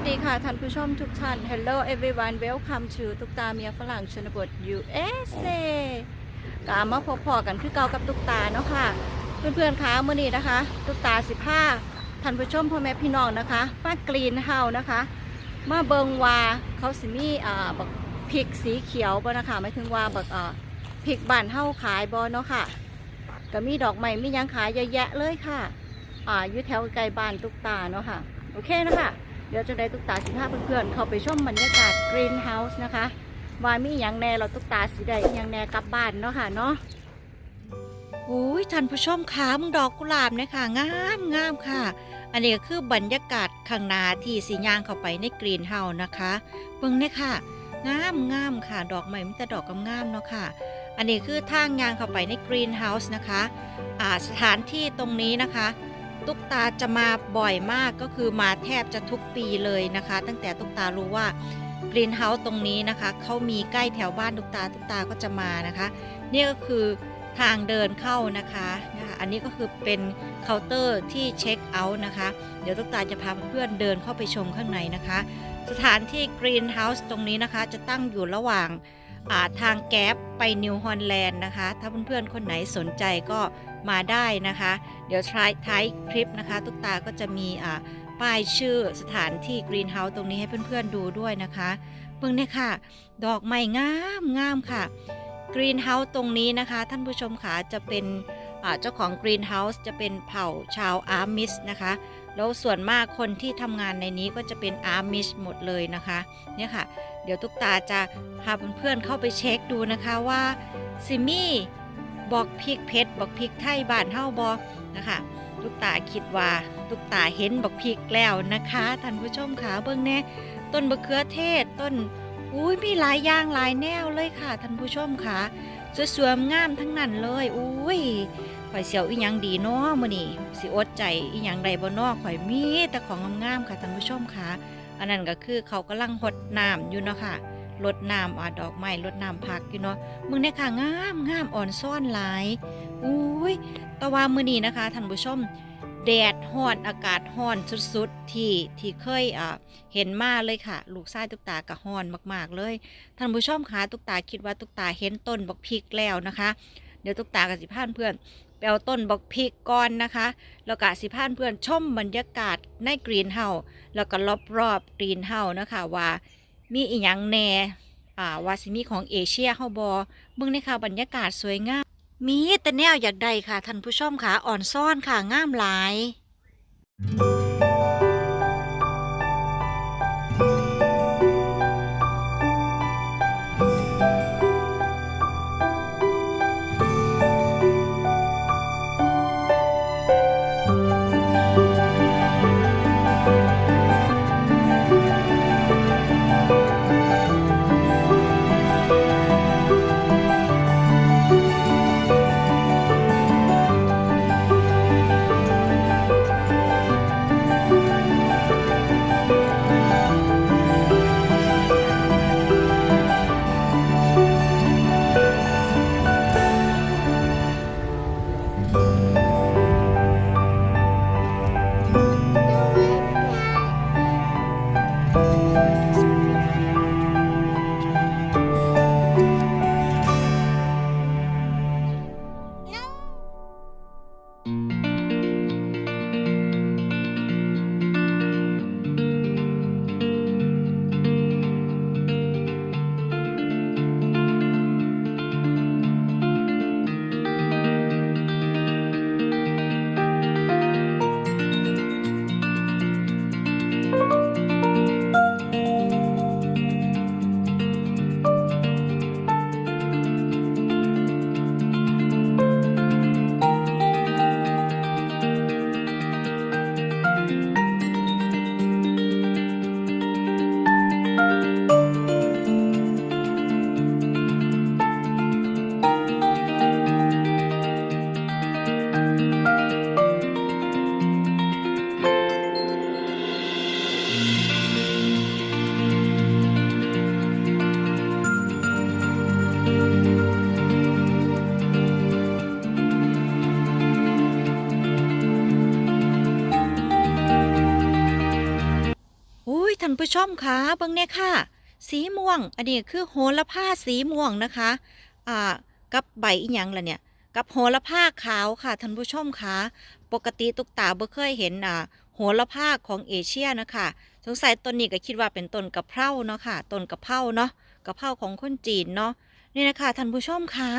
วัสดีค่ะท่านผู้ชมทุกท่าน Hello everyone welcome to ตุกตาเมียฝรั่งชนบท USA กามาพบพอกันคือเก่ากับตุกตาเนาะค่ะ เพื่อนๆคะเมื่อนี้นะคะ ตุกตา15ท่านผู้ชมพ่อแม่พี่น้องนะคะมากรีนเฮานะคะมาเบิงวาเขาสิมีอ่าบักพริกสีเขียวบ่นะคะหมายถึงว่าบักอ่าพริกบานเฮาขายบ่เนาะค่ะก็มีดอกไม้มียังขายเยอะแยะเลยค่ะ อ่าอยู่แถวไกลบ้านตุกตาเนาะค่ะโอเคนะคะ เดี๋ยวจะได้ตุ๊กตาสิพาเพื่อนๆเข้าไปชมบรรยากาศกรีนเฮาส์นะคะว่ามีอย่างแน่เราตุ๊กตาสีได้อย่างแน่กลับบ้านเนาะค่ะเนาะโอ้ยท่านผู้ชมขามึงดอกกุหลาบเนี่ยค่ะงามงามค่ะ อันนี้ก็คือบรรยากาศข้างนาที่สีย่างเข้าไปในกรีนเฮาส์นะคะเบิ่งเนี่ยค่ะงามงามค่ะ ดอกใหม่มันจะดอกงามเนาะค่ะ อันนี้คือทางยางเข้าไปในกรีนเฮาส์นะคะ อ่าสถานที่ตรงนี้นะคะ ตุ๊กตาจะมาบ่อยมากก็คือมาแทบจะทุกปีเลยนะคะ ตั้งแต่ตุ๊กตารู้ว่ากรีนเฮาส์ตรงนี้นะคะเขามีใกล้แถวบ้านตุ๊กตาตุ๊กตาก็จะมานะคะ นี่ก็คือทางเดินเข้านะคะนะคะ อันนี้ก็คือเป็นเคาน์เตอร์ที่เช็คเอาท์นะคะ เดี๋ยวตุ๊กตาจะพาเพื่อนเดินเข้าไปชมข้างในนะคะ สถานที่กรีนเฮาส์ตรงนี้นะคะจะตั้งอยู่ระหว่างาทางแก๊ปไปนิวฮอลแลนด์นะคะ ถ้าเพื่อนๆคนไหนสนใจก็ มาได้นะคะ เดี๋ยวท้ายท้ายคลิปนะคะ ตุ๊กตาก็จะมีอ่าป้ายชื่อสถานที่กรีนเฮาส์ตรงนี้ให้เพื่อนๆดูด้วยนะคะเพิ่งเนี่ยค่ะ ดอกไม้งามงามค่ะกรีนเฮาส์ตรงนี้นะคะ ท่านผู้ชมค่ะจะเป็นเจ้าของกรีนเฮาส์จะเป็นเผ่าชาวอาร์มิสนะคะแล้วส่วนมากคนที่ทำงานในนี้ก็จะเป็นอาร์มิชหมดเลยนะคะ เนี่ยค่ะ เดี๋ยวตุ๊กตาจะพาเพื่อนๆเข้าไปเช็คดูนะคะว่าซิมี่ บอกพริกเพชรบอกพริกไทยบ้านเฮาบอนะคะตุ๊กตาคิดว่าตุ๊กตาเห็นบอกพริกแล้วนะคะท่านผู้ชมค่ะเบิ่งแน่ต้นมะเขือเทศต้นอุ้ยมีหลายอย่างหลายแนวเลยค่ะท่านผู้ชมค่ะสวยๆงามทั้งนั้นเลยอุ้ยข่อยเสียวอีหยังดีเนาะมื้อนี้สิอดใจอีหยังใดบ่นาะข่อยมีแต่ของงามๆค่ะท่านผู้ชมค่ะ อันนั้นก็คือเขากำลังหดน้ำอยู่เนาะค่ะ รดน้ำอ่าดอกไม้รดน้ำพักอยู่เนาะมึงเนี่ยค่ะงามงามอ่อนซ่อนหลายอุ้ยต่ว่ามือนี้นะคะท่านผู้ชมแดดฮ้อนอากาศฮ้อนสุดๆที่ที่เคยเห็นมาเลยค่ะ ลูกชายตุ๊กตาก็ฮ้อนมากๆเลยท่านผู้ชมคะตุกตาคิดว่าตุกตาเห็นต้นบักพริกแล้วนะคะ เดี๋ยวตุกตากับสิพานเพื่อนไปเอาต้นบักพริกก่อนนะคะ แล้วก็สิพานเพื่อนชมบรรยากาศในกรีนเฮาแล้วก็รอบๆกรีนเฮานะคะว่า มีอีหยังแหน่อ่าวาสิมีของเอเชียเฮาบอเบิ่งในค่ะบรรยากาศสวยงาม มีแต่แนวอยากได้ค่ะท่านผู้ชมค่ะอ่อนซ่อนค่ะงามหลายส ผู้ชมคะเบิ่งเนี่ยค่ะ สีม่วง อันนี้คือโหระพาสีม่วงนะคะอ่ากับใบอีหยังล่ะเนี่ย กับโหระพาขาวค่ะท่านผู้ชมคะปกติตุกตาบ่เคยเห็นอ่าโหระพาของเอเชียนะคะ สงสัยต้นนี้ก็คิดว่าเป็นต้นกะเพราเนาะค่ะต้นกะเพราเนาะกะเพราของคนจีนเนาะนี่นะคะท่านผู้ชมคะ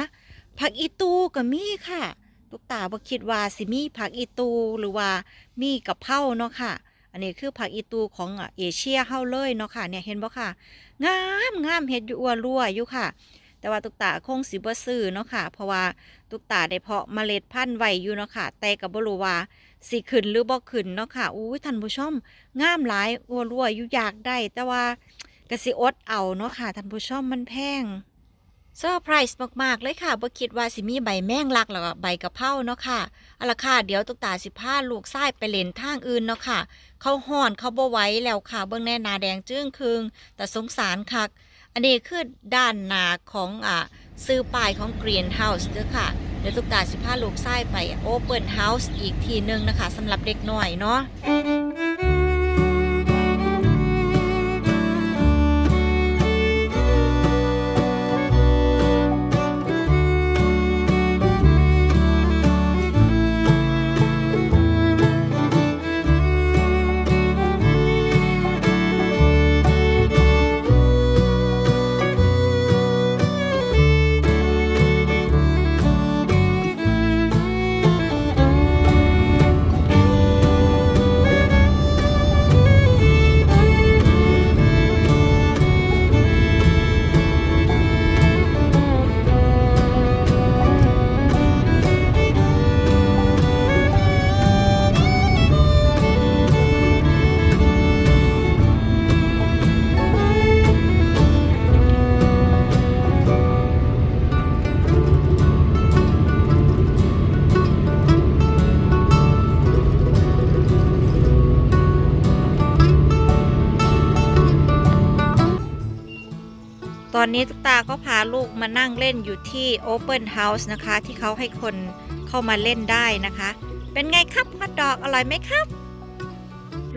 ผักอีตูก็มีค่ะ ตุกตาบ่คิดว่าสิมีผักอีตูหรือว่ามีกะเพราเนาะค่ะ อันนี้คือผักอีตูของเอเชียเฮาเลยเนาะค่ะเนี่ยเห็นบ่ค่ะ งามงามเฮ็ดอยู่อัวรั่วอยู่ค่ะ แต่ว่าตุกตาคงสิบ่ซื้อเนาะค่ะ เพราะว่าตุกตาได้เพาะเมล็ดพันธุ์ไว้อยู่เนาะค่ะ แต่ก็บ่รู้ว่าสิขึ้นหรือบ่ขึ้นเนาะค่ะอู้ยท่านผู้ชมงามหลายอัวรั่วอยู่อยากได้ แต่ว่าก็สิอดเอาเนาะค่ะท่านผู้ชมมันแพง เซอร์ไพรส์มาก ๆ เลยค่ะบ่คิดว่าสิมีใบแมงลักแล้วก็ใบกะเพราเนาะค่ะเอาละค่ะ เดี๋ยวตุกตาสิพาลูกชายไปเล่นทางอื่นเนาะค่ะ เขาห่อนเขาบ่ไหว้แล้วค่ะ เบื้องแน่นาแดงจึ้งคืงแต่สงสารคัก อันนี้คือด้านหน้าของอ่าซื้อป้ายของ Green House เด้อค่ะ เดี๋ยวตุกตาสิพาลูกชายไป Open House อีกทีหนึงนะคะสำหรับเด็กน้อยเนาะ อนนี้ตุ๊กตาก็พาลูกมานั่งเล่นอยู่ที่ Open House นะคะ ที่เขาให้คนเข้ามาเล่นได้นะคะ เป็นไงครับฮอทดอกอร่อยไหมครับ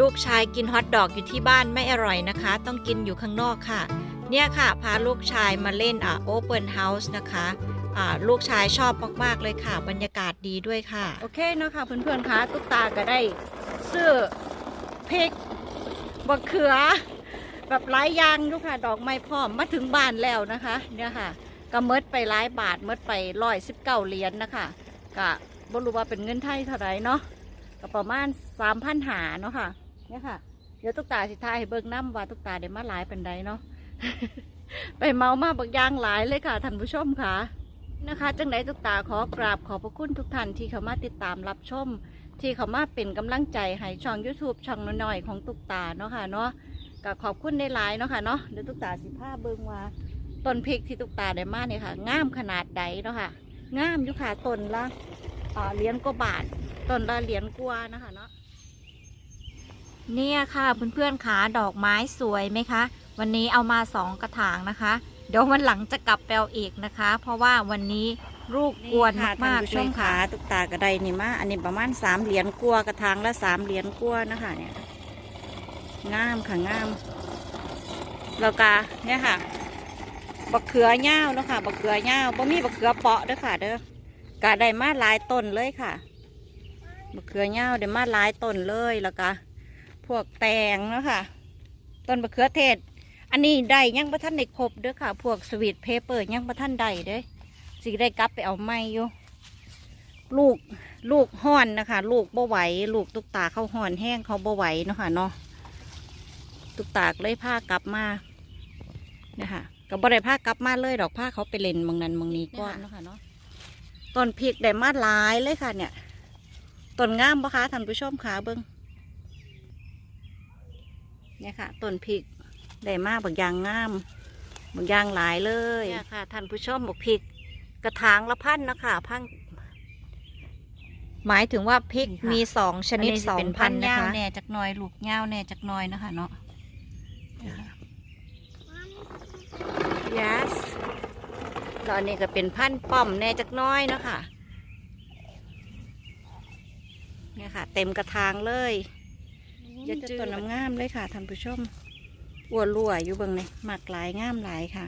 ลูกชายกินฮอทดอกอยู่ที่บ้านไม่อร่อยนะคะ ต้องกินอยู่ข้างนอกค่ะ เนี่ยค่ะ พาลูกชายมาเล่นอ่า Open House นะคะอ่าลูกชายชอบมาก ๆ เลยค่ะ บรรยากาศดีด้วยค่ะ โอเคเนาะค่ะเพื่อนๆคะตุ๊กตาก็ได้ซื้อพริกบะเขือ แบบหลายอย่างอยู่ค่ะ ดอกไม้พร้อมมาถึงบ้านแล้วนะคะ เนี่ยค่ะก็เมดไปหลายบาทเมดไปร้อยสิบเก้าเหรียญนะคะก็บรู้ว่าเป็นเงินไทยเท่าไรเนาะก็ประมาณสามพันหาเนาะค่ะ เนี่ยค่ะ เดี๋ยวตุ๊กตาสิทายเบิ่งน้ำว่าตุ๊กตาได้มาหลายเป็นใดเนาะไปเมามาบักยางหลายเลยค่ะท่านผู้ชมค่ะนะคะจังไดตุ๊กตาขอกราบขอบพระคุณทุกท่านที่เข้ามาติดตามรับชม ที่เข้ามาเป็นกำลังใจให้ช่อง YouTube ช่องน้อยๆของตุ๊กตาเนาะค่ะเนาะ ก็ขอบคุณในหลายเนาะค่ะเนาะเดี๋ยวตุ๊กตาสิผ้าเบิงว่าต้นพริกที่ตุ๊กตาได้มาเนี่ยค่ะงามขนาดใดเนาะค่ะงามอยู่ค่ะต้นละเหรียญกว่าบาทต้นละเหรียญกว่านะคะเนาะเนี่ยค่ะเพื่อนๆขาดอกไม้สวยไหมคะ วันนี้เอามาสองกระถางนะคะ เดี๋ยววันหลังจะกลับแปลอีกนะคะ เพราะว่าวันนี้ลูกกวนมากๆเลยค่ะตุ๊กตากระไดนี่มาอันนี้ประมาณสามเหรียญกัวกระถางละสามเหรียญกัวนะคะเนี่ย งามค่ะงามแล้วก็เนี่ยค่ะ บักเขือเง่าเนาะค่ะ บักเขือเง่าบ่มีบักเขือเปาะเด้อค่ะเด้อกะได้มาหลายต้นเลยค่ะ บักเขือเง่าได้มาหลายต้นเลยแล้วก็พวกแตงเนาะค่ะ ต้นบักเขือเทศ อันนี้ได้ยังประท่านได้ครบเด้อค่ะ พวกสวีทเพเปอร์ยังประท่านได้เด้อสิได้กลับไปเอาไม้อยู่ลูกลูกห่อนนะคะ ลูกบ่ไหว ลูกตุกตาเขาห่อนแห้งเขาบ่ไหวเนาะค่ะเนาะ ตุกตากเลยผ้ากลับมาเนี่ยค่ะก็บ่ได้ผ้ากลับมาเลยดอกผ้าเขาไปเล่นบางนั้นบางนี้ก่อนเนาะค่ะเนาะต้นพริกได้มาหลายเลยค่ะ เนี่ยต้นงามปะคะท่านผู้ชมขาเบิ้งเนี่ยค่ะต้นพริกได้มาบางอย่างงามบางอย่างหลายเลยเนี่ยค่ะท่านผู้ชมบอกพริกกระถางละพันนะคะพันหมายถึงว่าพริกมีสองชนิดสองพันนะคะแน่จากหน้อยลูกเง่าแน่จากหน้อยนะคะเนาะ yes แล้ว อันนี้ก็เป็นพันธุ์ป้อมแน่จากหน้อยเนาะค่ะเนี่ยค่ะ เต็มกระถางเลยเยอะต้นน้ำงามเลยค่ะท่านผู้ชมอ้วนรั่วอยู่เบิ่งนี่หมักหลายงามหลายค่ะ